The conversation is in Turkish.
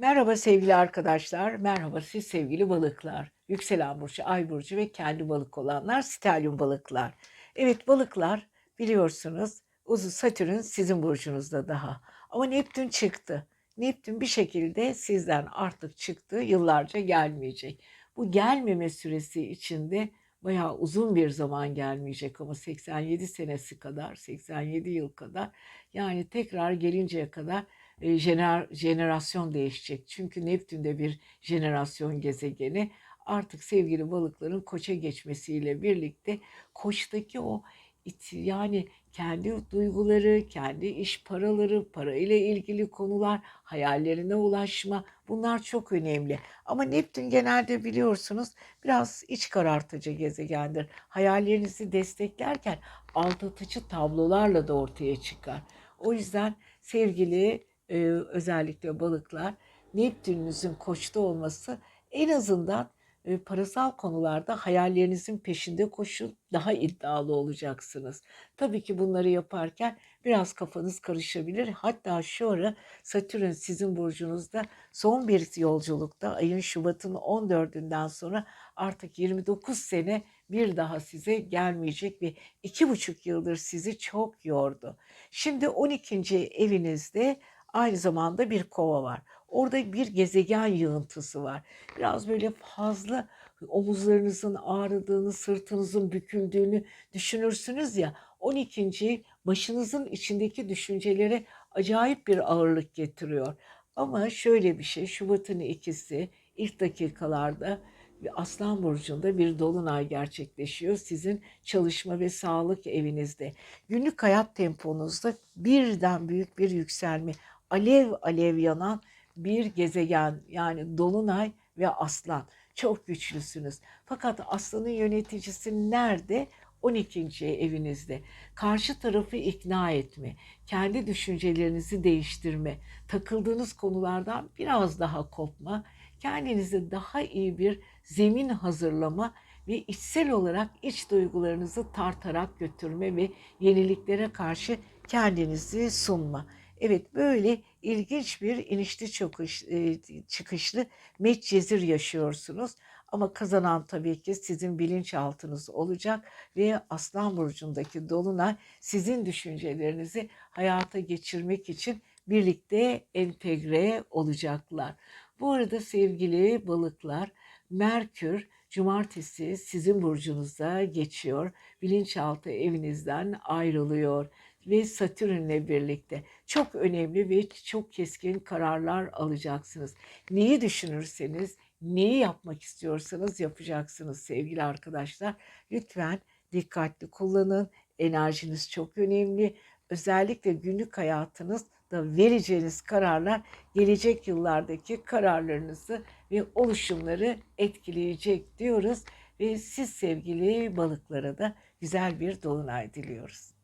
Merhaba sevgili arkadaşlar, merhaba siz sevgili balıklar. Yükselen burcu, ay burcu ve kendi balık olanlar, stelyum balıklar. Evet balıklar biliyorsunuz Uzu Satürn sizin burcunuzda daha. Ama Neptün çıktı. Neptün bir şekilde sizden artık çıktı, yıllarca gelmeyecek. Bu gelmeme süresi içinde bayağı uzun bir zaman gelmeyecek ama 87 senesi kadar, 87 yıl kadar yani tekrar gelinceye kadar jener, jenerasyon değişecek. Çünkü Neptün de bir jenerasyon gezegeni. Artık sevgili balıkların koça geçmesiyle birlikte koçtaki o it, yani kendi duyguları, kendi iş paraları, parayla ilgili konular, hayallerine ulaşma bunlar çok önemli. Ama Neptün genelde biliyorsunuz biraz iç karartıcı gezegendir. Hayallerinizi desteklerken aldatıcı tablolarla da ortaya çıkar. O yüzden sevgili e, özellikle balıklar Neptününüzün koçta olması en azından e, parasal konularda hayallerinizin peşinde koşun, daha iddialı olacaksınız. Tabii ki bunları yaparken biraz kafanız karışabilir. Hatta şu ara Satürn sizin burcunuzda son bir yolculukta ayın Şubat'ın 14'ünden sonra artık 29 sene bir daha size gelmeyecek ve iki buçuk yıldır sizi çok yordu. Şimdi 12. evinizde aynı zamanda bir kova var. Orada bir gezegen yığıntısı var. Biraz böyle fazla omuzlarınızın ağrıdığını, sırtınızın büküldüğünü düşünürsünüz ya. 12. başınızın içindeki düşüncelere acayip bir ağırlık getiriyor. Ama şöyle bir şey, Şubat'ın ikisi ilk dakikalarda Aslan Burcu'nda bir dolunay gerçekleşiyor sizin çalışma ve sağlık evinizde. Günlük hayat temponuzda birden büyük bir yükselme, alev alev yanan bir gezegen yani dolunay ve aslan. Çok güçlüsünüz. Fakat aslanın yöneticisi nerede? 12. evinizde. Karşı tarafı ikna etme, kendi düşüncelerinizi değiştirme, takıldığınız konulardan biraz daha kopma, kendinize daha iyi bir zemin hazırlama ve içsel olarak iç duygularınızı tartarak götürme ve yeniliklere karşı kendinizi sunma. Evet böyle ilginç bir inişli çıkış, e, çıkışlı Medcezir yaşıyorsunuz. Ama kazanan tabii ki sizin bilinçaltınız olacak ve Aslan Burcu'ndaki Dolunay sizin düşüncelerinizi hayata geçirmek için birlikte entegre olacaklar. Bu arada sevgili balıklar, Merkür cumartesi sizin burcunuzda geçiyor. Bilinçaltı evinizden ayrılıyor ve Satürn'le birlikte çok önemli ve çok keskin kararlar alacaksınız. Neyi düşünürseniz, neyi yapmak istiyorsanız yapacaksınız sevgili arkadaşlar. Lütfen dikkatli kullanın. Enerjiniz çok önemli. Özellikle günlük hayatınız da vereceğiniz kararlar gelecek yıllardaki kararlarınızı ve oluşumları etkileyecek diyoruz ve siz sevgili balıklara da güzel bir dolunay diliyoruz.